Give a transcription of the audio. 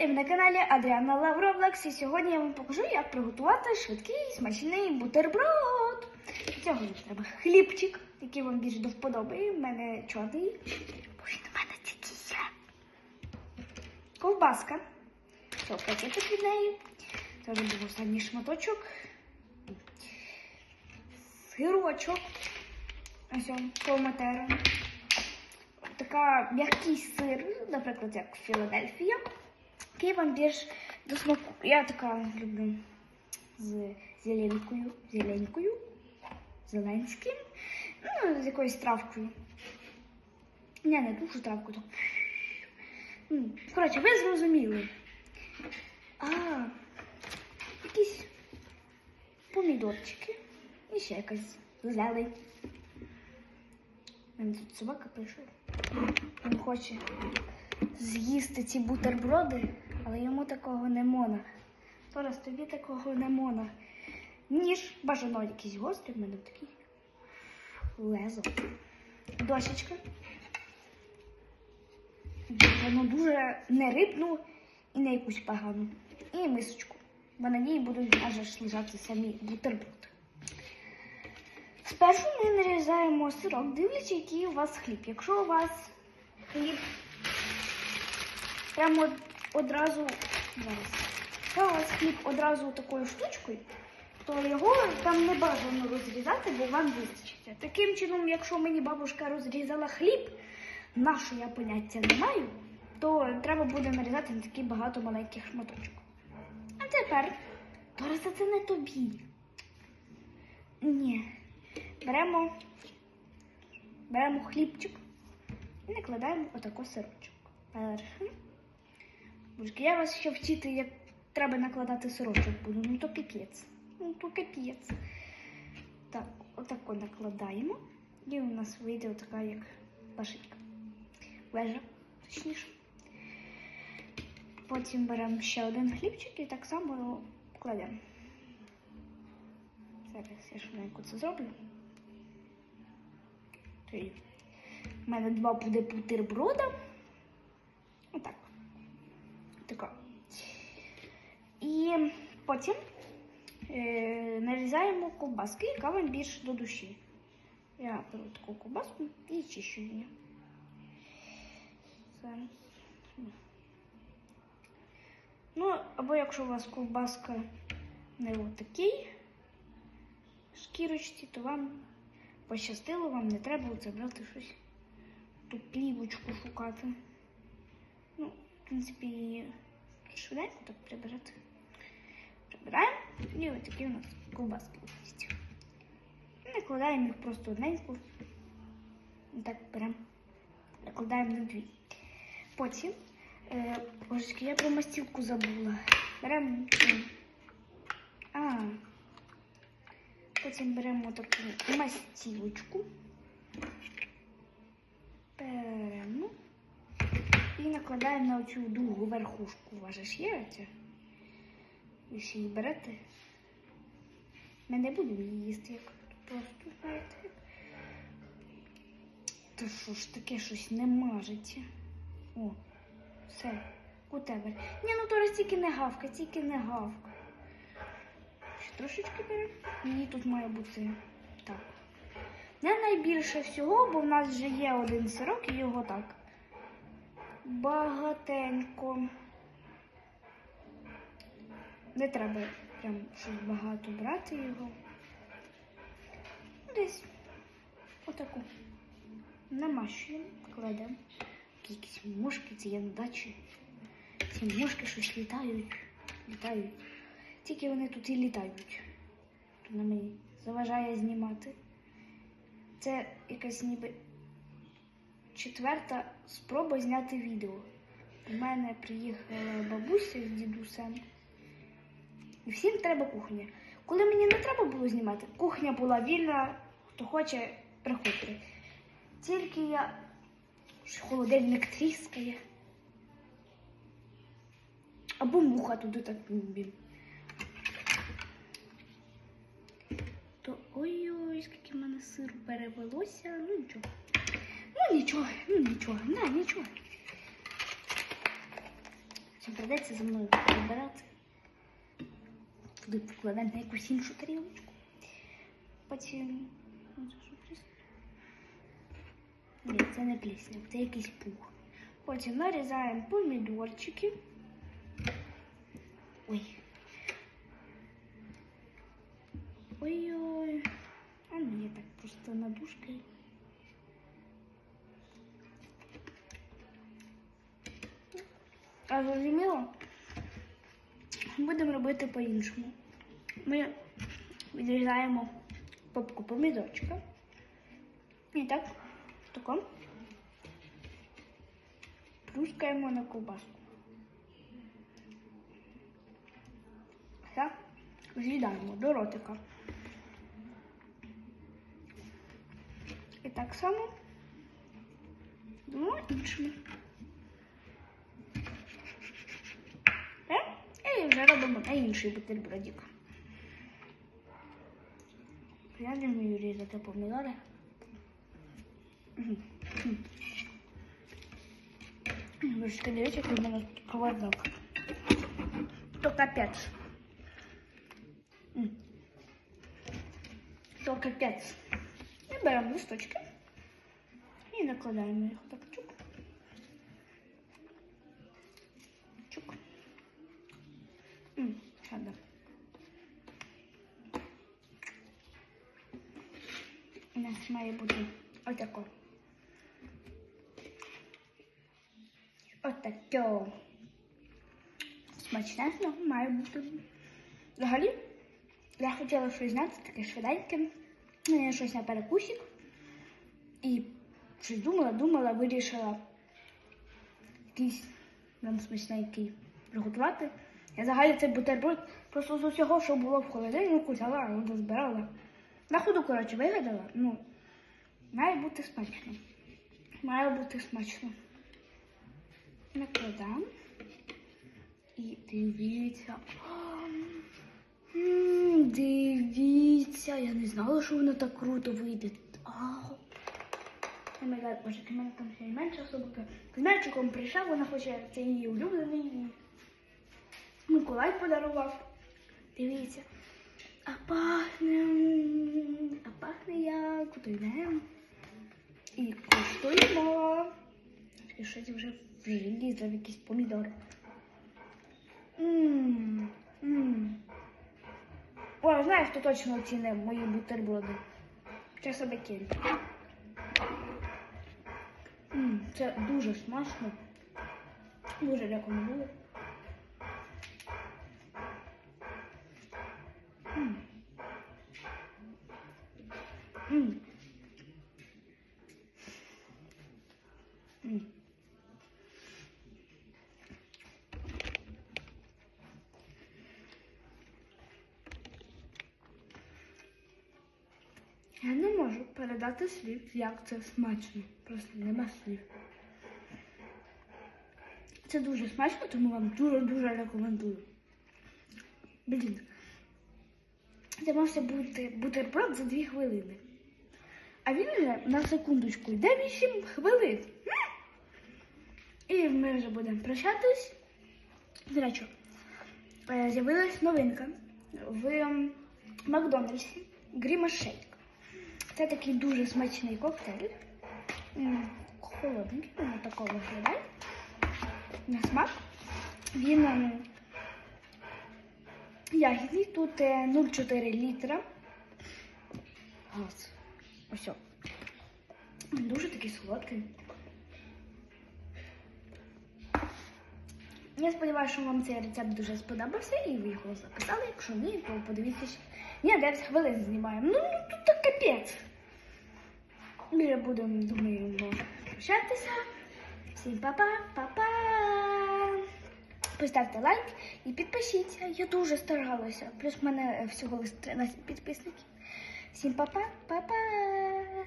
І ви на каналі Адріана Лавровлекс. І сьогодні я вам покажу, як приготувати швидкий смачний бутерброд. Для цього мені треба хлібчик, який вам більш до вподоби. У мене чорний. Бо він у мене такий є. Ковбаска. Це пакетик від неї. Вже був останній шматочок. Сирочок. Ось он, колматера. Така м'який сир, наприклад, як Філадельфія, який вам більш до смаку. Я така люблю з зеленькою, зеленькою, зеленським, ну, з якоюсь травкою. Ні, не дуже травку, то. М, Коротше, ви зрозуміли. А, якісь помідорчики. І ще якась зелень. Мене тут собака прийшов. Він хоче з'їсти ці бутерброди, але йому такого не мона. Зараз тобі такого не мона. Ніж бажано якийсь гострий, в мене такий лезо. Дощечка. Воно дуже не рибну і не якусь погану. І мисочку. Бо на ній будуть аж лежати самі бутерброди. Спершу ми нарізаємо сирок, дивлячись, який у вас хліб. Якщо у вас хліб прямо одразу зараз. Хліб одразу такою штучкою, то його там не бажано розрізати, бо вам вистачить. Таким чином, якщо мені бабушка розрізала хліб, на що я поняття не маю, то треба буде нарізати на такі багато маленьких шматочок. А тепер, Ториса, це не тобі. Ні. Беремо, беремо хлібчик і накладаємо отако сирочок. Першим. Божки, я вас ще вчити, як треба накладати сирочок буду. Ну то капець. Ну то капець. Так, отако накладаємо. І у нас вийде отака як пашечка. Вежа, точніше. Потім беремо ще один хлібчик і так само його кладемо. Зараз я швиденько це зроблю. У мене два буде бутерброда. Отак. Така. І потім е, нарізаємо ковбаски, яка вам більше до душі. Я беру таку ковбаску і чищу її. Зараз. Ну, або якщо у вас ковбаска не отакий шкірочці, то вам пощастило, вам не треба оце брати щось. Ту плівочку шукати. Ну, в принципі, швиденько так прибирати. Прибираємо і ось такі у нас ковбаски. І накладаємо їх просто одненько. І так беремо. Накладаємо на дві. Потім, е, божечки, я про мастілку забула. Беремо. А, Потім беремо таку мастілочку, беремо і накладаємо на оцю другу верхушку. Же ж є оця? Ви ще її берете. Ми не будемо її їсти, як просто, знаєте. Та що ж таке щось не мажеться? О, все, у тебе. Ні, ну то тільки не гавка, тільки не гавка. Ще трошечки беремо. Мені тут має бути так. Не найбільше всього, бо в нас вже є один сирок і його так. Багатенько. Не треба прям щось багато брати його. Десь отаку. Намащуємо, кладемо. Якісь мушки, це є на дачі. Ці мушки щось літають, літають. Тільки вони тут і літають. Тут на мені заважає знімати. Це якась ніби четверта спроба зняти відео. У мене приїхала бабуся з дідусем. І всім треба кухня. Коли мені не треба було знімати, кухня була вільна, хто хоче, приходьте. Тільки я холодильник тріскає. Або муха туди так блін. То ой-ой, скільки в мене сиру перевелося. Ну нічого. Ну нічого, ну нічого, на, нічого. Чим Придеться за мною прибирати. Туди покладемо на якусь іншу тарілочку. Потім. Ну, це що, плісня? Ні, це не плісня, це якийсь пух. Потім нарізаємо помідорчики. Ой. Ой-ой. А ну я так просто надушкою. А зрозуміло? Будемо робити по-іншому. Ми відрізаємо попку помідорчика. І так, тако. Плюскаємо на ковбаску. Так, з'їдаємо до ротика. І так само двома іншими. Е? І вже робимо на інший бутербродик. Я не вмію різати помідори. Мгм. Мгм. Ви ж дивіться, який в мене тут кавардак. То капець. М. То капець. І беремо листочки і накладаємо їх так чук. Чук. М, Шада. У нас має бути отако. Отако. Смачненько має бути. Взагалі, я хотіла щось знати, таке швиденьке. Ну, щось на перекусик. І щось думала, думала, вирішила якийсь нам смачненький приготувати. Я взагалі цей бутерброд просто з усього, що було в холодильнику, взяла, розбирала. На ходу, коротше, вигадала. Ну, має бути смачно. Має бути смачно. Накладам. І дивіться. М, Дивіться, я не знала, що воно так круто вийде. О май гад, боже, у мене там ще й менша собака. З м'ячиком прийшла, вона хоче, це її улюблений. Миколай подарував. Дивіться. А пахне. А пахне як. Куди йдемо? І куштуємо. І щось вже влізли в якісь помідори. О, знаєш, хто точно оцінив мої бутерброди? Це собаки. Ммм, це дуже смачно. Дуже рекомендую. Ммм. Ммм. Ммм. Я не передати слів, як це смачно. Просто нема слів. Це дуже смачно, тому вам дуже-дуже рекомендую. Блін. Це може бути бутерброд за 2 хвилини. А він вже на секундочку йде 8 хвилин. І ми вже будемо прощатись. До речі, е, з'явилась новинка в Макдональдсі Гріма Шейк. Це такий дуже смачний коктейль. М, Холодненький, він такого виглядає. На смак. Він ем, ягідний, тут е, 0,4 літра. Газ. Ось. Він Дуже такий солодкий. Я сподіваюся, що вам цей рецепт дуже сподобався і ви його записали. Якщо ні, то подивіться. ще. Ні, 9 хвилин знімаємо. Ну, ну тут так капець. Ми вже будемо, думаю, прощатися. Всім па-па, па-па. Поставте лайк і підпишіться. Я дуже старалася. Плюс в мене всього лише 13 підписників. Всім па-па, па-па.